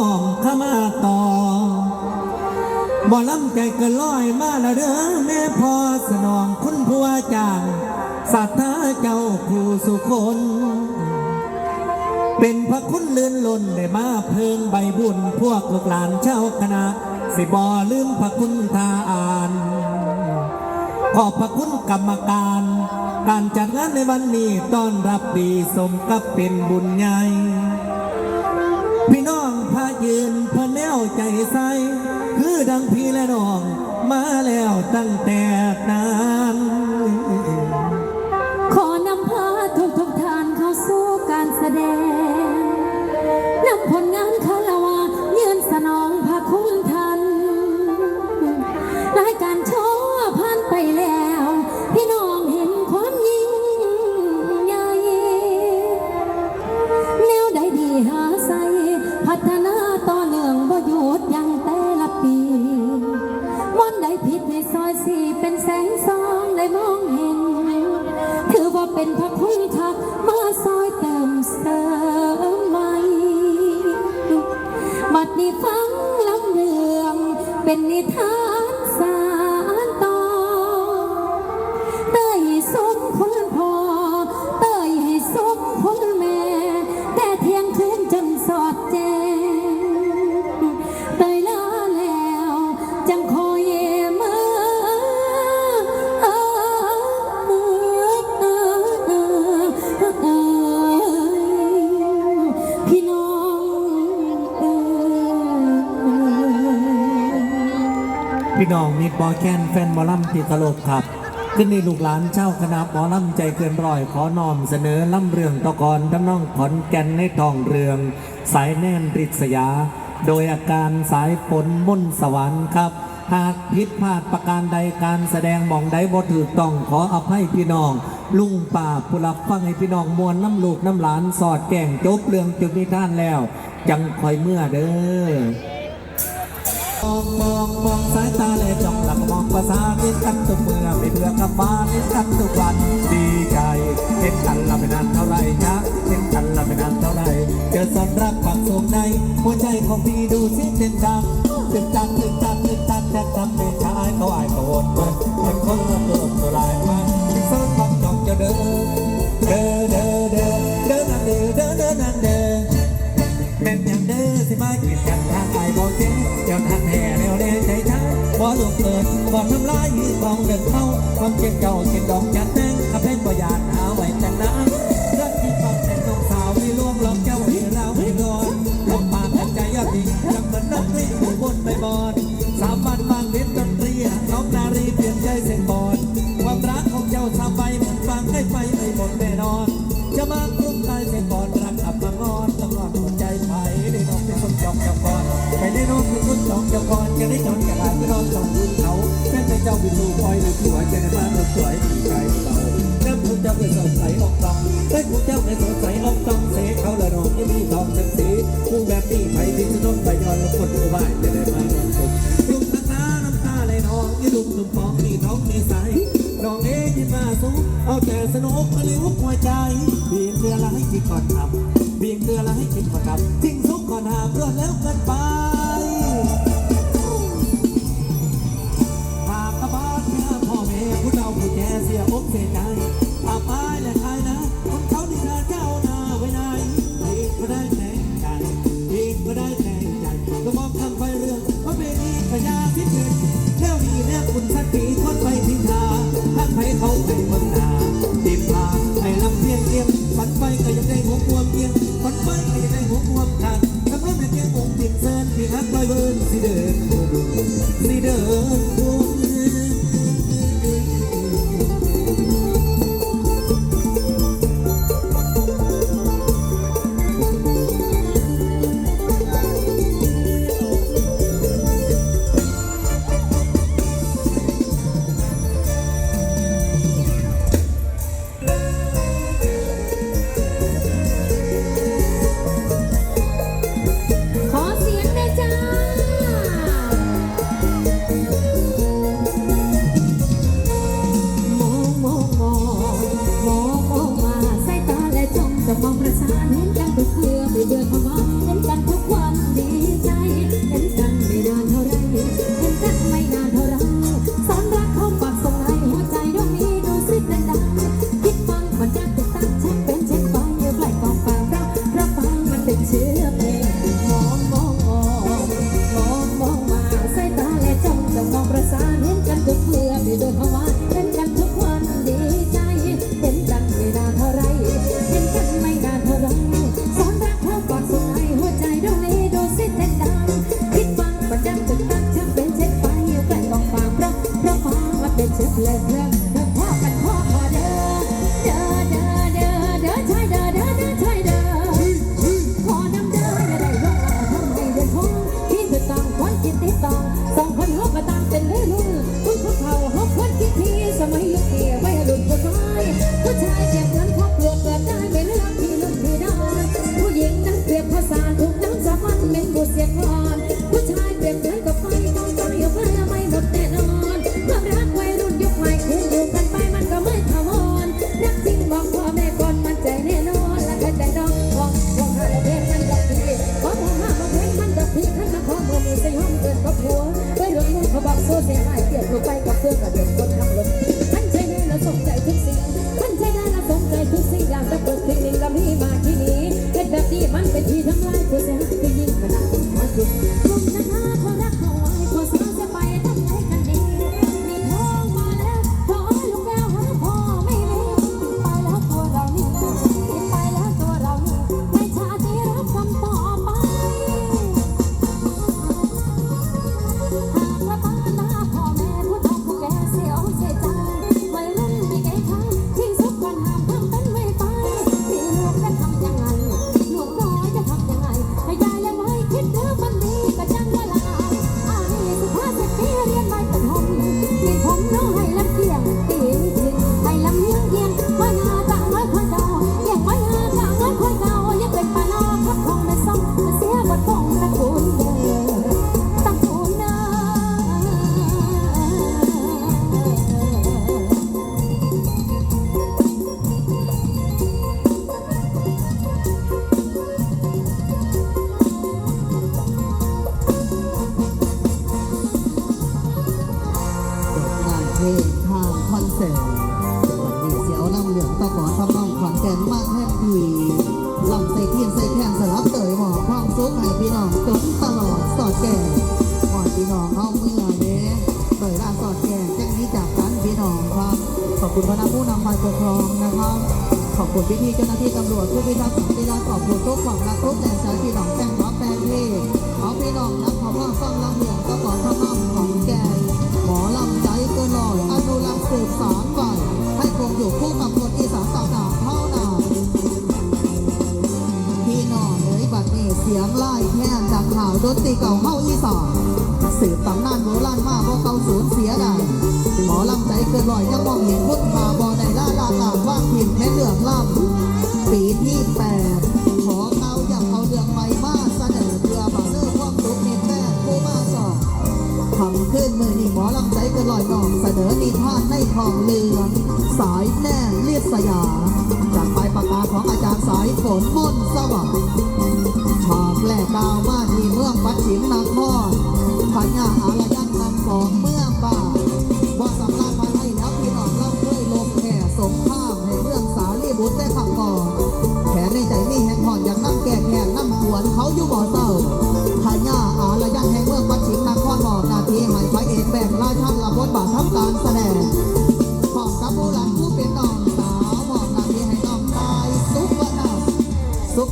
ขอน้อมเข้ามาต่อบ่ลำใจเกินร้อยมาล้วเด้อแม่พ่อสนองคุณผู้อาจารย์ศรัทธาเจ้าครูสุคนเป็นพระคุณเลื่อนล้นได้มาเพิ่งใบบุญพวกลูกหลานเจ้าคณะ สิบ่ลืมพระคุณทาอานขอบพระคุณกรรมการ การจัดงานในวันนี้ต้อนรับดีสมกับเป็นบุญใหญ่พี่น้อง ยืนพะแนวใจใส คือดังพี่และน้อง มาแล้วตั้งแต่นาน เป็นนิทาน พี่น้องมีปอแคนแฟนหมอลำที่ตลกครับขึ้นในลูกหลานเจ้าคณะหมอลำใจเกินร้อยขอนอมเสนอล่ำเรื่องตะกอนทำนองขอนแก่นในทองเรือง สายแน่นริษยา โดยอาการสายฝนมุ่นสวรรค์ครับ หากผิดพลาดประการใดการแสดงมองใดบ่ถูกต้องขออภัยพี่น้องลุงป่าผู้รับฟังให้พี่น้องมวลน้ำลูกน้ำหลานสอดแก่งจบเรื่องจุดนิทานแล้ว จังคอยเมื่อเด้อ มองมองมองสายตาและจ้องหลังมองภาษาเน้นกันทุกเมื่อไม่เบื่อกับฟ้าเน้นกันทุกวันดีใจเห็นกันละไม่นานเท่าไรนะเห็นกันละไม่นานเท่าไรเจอสอนรักฝักสูงในหัวใจของพี่ดูสิเต้นดังตึกจังตึกจังตึกจังแค่ทำเป็นชายเขาอายเขาโอนเมื่อเป็นคนละตัวตัวลายมาเป็นสาวความจองจะเดิน บ่ลงเกินบ่ทำลายยืนกองเดินเข้าความเจ็บเจ้ากินดอกจันแตงอาเพ่นบ่ยาน ได้น้องเป็นคนจองจับก่อนจะได้จอนกระดาษไปนอนจองดูเขาแม่ใจเจ้าเป็นลูกคอยหรือผัวจะได้มาเลิกสวยดีใจเบาน้ำคุณเจ้าเป็นสดใสออกตองได้คุณเจ้าเป็นสดใสออกตองเสกเขาละน้องยังมีทองจังสีผู้แบบนี้ไผ่ดินถนนไปย้อนแล้วคนดูบ้านจะได้มานอนสุขลุกทั้งน้าน้ำตาไหลน้องยืดุมตุ่มปองนี่ท้องนี่ใสน้องเอ๋ยมาสูงเอาแต่สนุกมาเลี้ยวหัวใจเบียงเรือละให้คิดก่อนทำ เกให้พี่น้องสมตลอดสอดแก่หอดพี่น้องเอาเมื่อเด้เปิดร้านสอดแก่จังนี้จากร้านพี่น้องครับ ขอบคุณพระผู้นำฝ่าปกครองนะครับ ขอบคุณพี่ๆเจ้าหน้าที่ตำรวจผู้พิทักษ์สันติราษ์ขอบคุณทุกของรักทุกแรงใจพี่น้องแป้งน้อแป้งที่เอาพี่น้องนะขอพ่อฟังลำเลียงก็ขอ ต้องสูญเสียได้หมอลำใจเกินลอยยังมองเห็นพุทธาบอในล่าลาตาว่างเห็แค่เหลือกล่ำปีที่แปดขอเขาอยากเอาเดือกไปมาเสนอเรือบาเซอร์ความสุขเห็แม่ผู้มาสอบทำขึ้นเมื่อนี่หมอลำใจเกินลอยนองเสนอนิทานในทองเหลืองสายแน่เลียดสยามจากปลายปากกาของอาจารย์สายฝนมุ่นสม บุญแต่ขังก่อแขนในใจมีแหงหอนอยากนั่งแก่แขนนั่งขวนเขาอยู่บ่อเศร้า